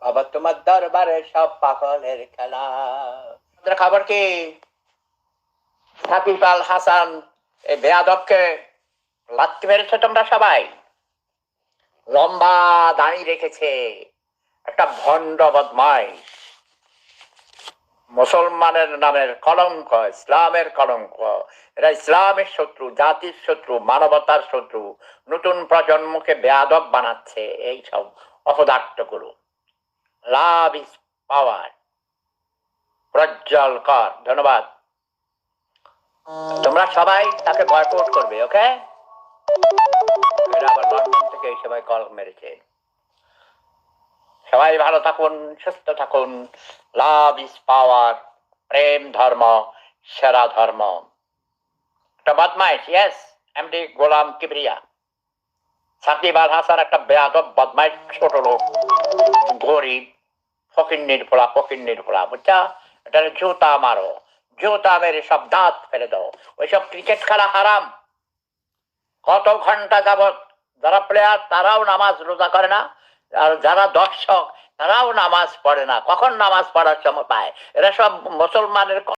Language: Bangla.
আবার তোমার দরবারে সব পাগলের খেলা। খবর কি? সাকিব আল হাসান, এই বেয়াদবকে লাত্তি মেরেছে তোমরা সবাই? লম্বা দাঁড়িয়ে রেখেছে। একটা ভণ্ড বদমাইশ। মুসলমানের নামের কলঙ্ক, ইসলামের কলঙ্ক। এরা ইসলামের শত্রু, জাতির শত্রু, মানবতার শত্রু। নতুন প্রজন্মকে বেয়াদব বানাচ্ছে। এই সব অপদার্থগুলো লাভ ইজ পাওয়ার। প্রজ্জ্বল কর, ধন্যবাদ। তোমরা সবাই তাকে বয়কট করবে, ওকে? আবার লন্ডন থেকে এই সময় কল মেরেছে। সবাই ভালো থাকুন, সুস্থ থাকুন। লাভ ইজ পাওয়ার, প্রেম ধর্ম, সেরা ধর্ম। একটা বদমাইশ ইয়েস এমডি গোলাম কিবরিয়া। সাকিব আল হাসান একটা বেয়াদব, বদমাইশ, ছোট লোক, গরিব, ফকিন্নির ফোলা ফকিন্নির ফোলা বুঝছা? এটা জুতা মারো, জুতা মেরে সব দাঁত ফেলে দাও। ওইসব ক্রিকেট খেলা হারাম। কত ঘণ্টা যাবত যারা প্লেয়ার তারাও নামাজ রোজা করে না, আর যারা দর্শক, তারাও নামাজ পড়ে না। কখন নামাজ পড়ার সময় পায়? এরা সব মুসলমানের